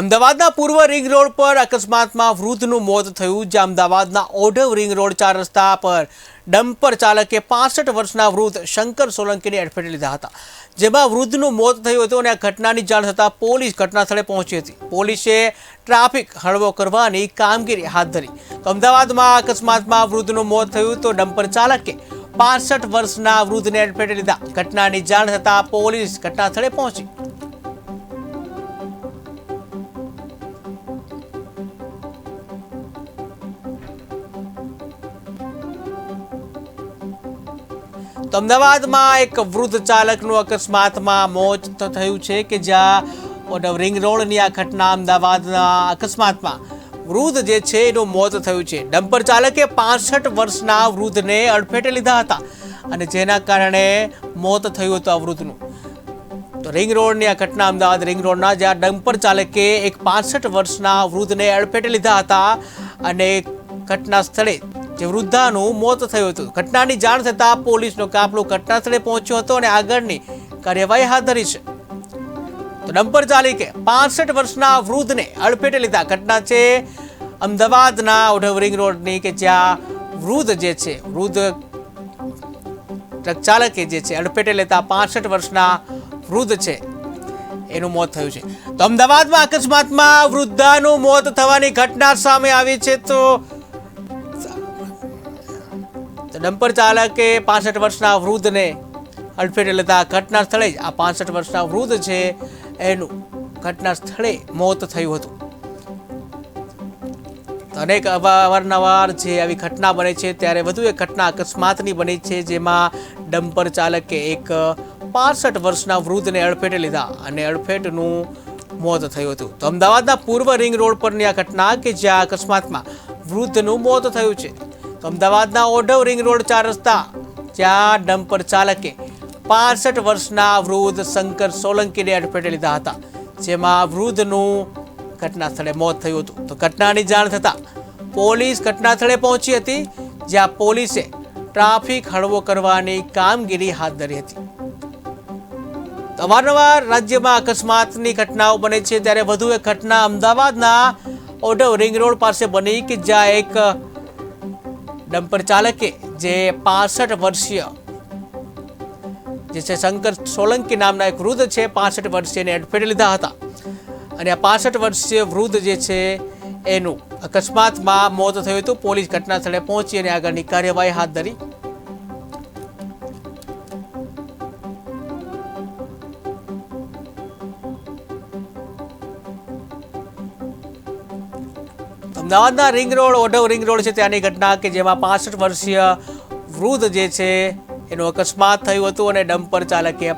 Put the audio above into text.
અમદાવાદના પૂર્વ ring road પર અકસ્માતમાં વૃદ્ધનું મોત થયું જે અમદાવાદના ઓઢવ રિંગ રોડ ચાર રસ્તા પર ડમ્પર ચાલકે પાસઠ વર્ષના વૃદ્ધ શંકર સોલંકીને એડફેટ લીધા હતા. જેમાં વૃદ્ધનું મોત થયું હતું અને આ ઘટનાની જાણ થતાં પોલીસ ઘટનાસ્થળે પહોંચી હતી. પોલીસે ટ્રાફિક હળવો કરવાની કામગીરી હાથ ધરી. તો અમદાવાદમાં અકસ્માતમાં વૃદ્ધનું મોત થયું તો ડમ્પર ચાલકે પાસઠ વર્ષના વૃદ્ધને એડફેટ લીધા. ઘટનાની જાણ થતાં પોલીસ ઘટનાસ્થળે પહોંચી. અમદાવાદમાં એક વૃદ્ધ ચાલકનું અકસ્માતમાં મોત થયું છે કે જ્યાં રિંગ રોડની આ ઘટના અમદાવાદના અકસ્માતમાં. વૃદ્ધ જે છે એનું મોત થયું છે. ડમ્પર ચાલકે પાસઠ વર્ષના વૃદ્ધને અડફેટે લીધા હતા અને જેના કારણે મોત થયું હતું આ વૃદ્ધનું. તો રિંગ રોડની આ ઘટના અમદાવાદ રિંગ રોડના જ્યાં ડમ્પર ચાલકે એક પાસઠ વર્ષના વૃદ્ધને અડફેટે લીધા હતા અને ઘટના સ્થળે જે વૃદ્ધાનું મોત થયું હતું. ઘટનાની જાણ થતાં પોલીસનો કાફલો ઘટના સ્થળે પહોંચ્યો હતો અને આગળની કાર્યવાહી હાથ ધરી છે. તો ડમ્પર ચાલકે પાસઠ વર્ષના વૃદ્ધને અડફેટે લીધા. ઘટના છે અમદાવાદના ઓઢવ રિંગ રોડની કે જ્યાં વૃદ્ધ જે છે, વૃદ્ધ ટ્રક ચાલકે જે છે, અડફેટે લેતા પાસઠ વર્ષના વૃદ્ધ છે, એનું મોત થયું છે. તો અમદાવાદમાં અકસ્માતમાં વૃદ્ધાનું મોત થવાની ઘટના સામે આવી છે. તો ડમ્પર ચાલકે પાસઠ વર્ષના વૃદ્ધને અડફેટે લેતા ઘટના સ્થળે જ આ પાસઠ વર્ષના વૃદ્ધ છે, એનું ઘટના સ્થળે મોત થયું હતું. અનેક અવા- અવારનવાર જે આવી ઘટના બને છે, ત્યારે વધુ એક ઘટના અકસ્માતની બની છે, જેમાં ડમ્પર ચાલકે એક પાસઠ વર્ષના વૃદ્ધને અડફેટે લીધા અને અડફેટનું મોત થયું હતું. તો અમદાવાદના પૂર્વ રિંગ રોડ પરની આ ઘટના કે જ્યાં અકસ્માતમાં વૃદ્ધનું મોત થયું છે અમદાવાદના ઓઢવ રિંગ રોડ ચાર રસ્તા, જ્યાં ડમ્પર ચાલકે પાસઠ વર્ષના વૃદ્ધ શંકર સોલંકીને અડફેટે લીધા હતા, જેમાં વૃદ્ધનું ઘટના સ્થળે મોત થયું હતું. તો ઘટનાની જાણ થતાં પોલીસ ઘટના સ્થળે પહોંચી હતી, જ્યાં પોલીસે ટ્રાફિક હળવો કરવાની કામગીરી હાથ ધરી હતી. અવારનવાર રાજ્યમાં અકસ્માતની ઘટનાઓ બને છે, ત્યારે વધુ એક ઘટના અમદાવાદના ઓઢવ રિંગ રોડ પાસે બની કે જ્યાં એક ડમ્પર ચાલકે જે પાસઠ વર્ષીય જે છે શંકર સોલંકી નામના એક વૃદ્ધ છે, પાસઠ વર્ષીયને એડફેટ લીધા હતા. અને આ પાસઠ વર્ષીય વૃદ્ધ જે છે, એનું અકસ્માતમાં મોત થયું હતું. પોલીસ ઘટના સ્થળે પહોંચી અને આગળની કાર્યવાહી હાથ ધરી. અમદાવાદના ring road Odhav ring road છે ત્યાંની ઘટના કે જેમાં પાસઠ વર્ષીય વૃદ્ધ જે છે, એનું અકસ્માત થયું હતું અને ડમ્પર ચાલકે